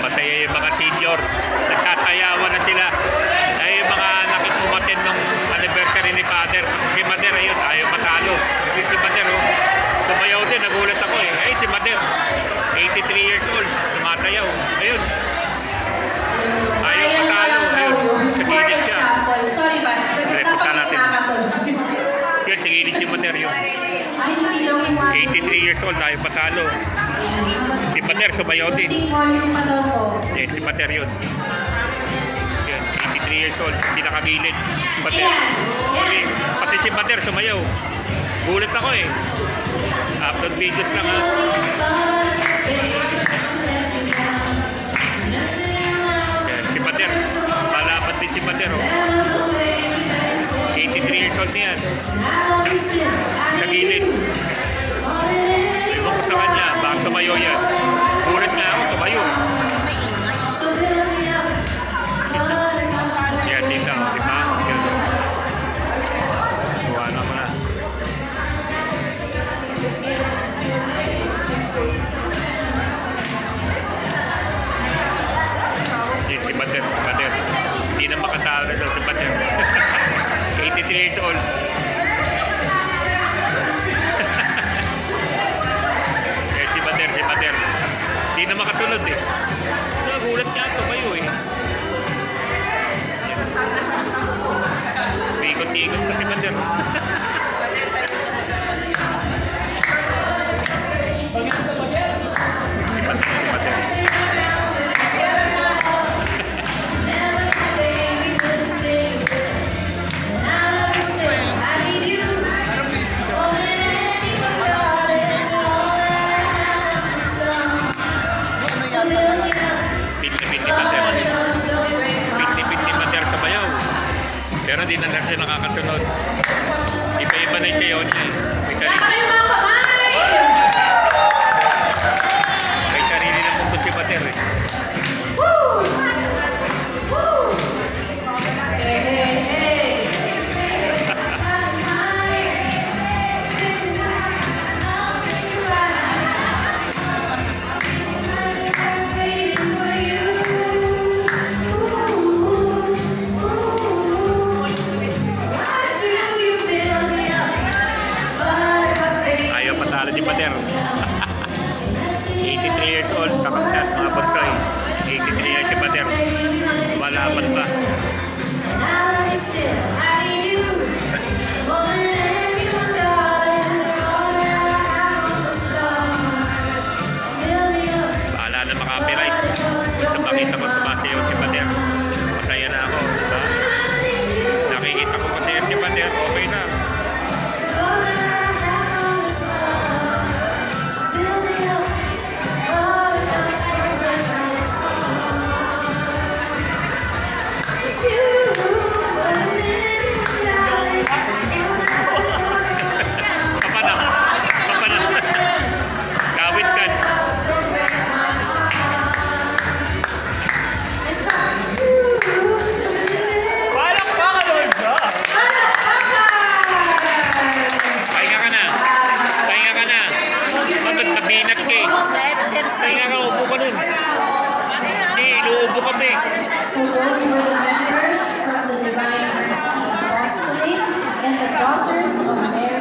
masaya yung mga senior. Nagsasayawan na sila. Ay yung mga nakikumatin nung anniversary ni Father. Kasi si Mader, ayun, ayaw matalo. Kasi si Mader, oh, sumayaw din. Nagulat ako eh. Ay, si Mader, 83 years old. Sumasayaw. Ayun. Ayaw Ayan matalo. Ayun. Kagilid siya. sorry Vance, nagkatapat natin. Yun, sigilid si Mader yun. Ay, hindi daw kumakain. 83 years old, ayaw patalo. Si Mader, sumayaw din. Kunting volume pa daw to. Eh, si Pater yun. Yun, 83 years old, hindi nakagilid. Pater. Pati, pati si Pater sumayaw. Gulat ako eh. Upload videos lang ha. Yan, si Pater. Malapat din si Pater oh. 83 years old niyan. Years old. Eh, si Bater. Hindi na makasunod eh. Nagulat niya ito kayo eh. Ikot-ikot pa si. Pero di na lang siya nakakasunod. Iba-iba na niya eh. May Kayo mga kamay! Patalo si Bater. 83 years old, kakasya mga bunsoy. 83 years si Bater. Malaman pa. Bahala Ay, nakaupo ka dun. Hindi, inuupo kami. So those were the members from the Divine Mercy Apostolate and the daughters of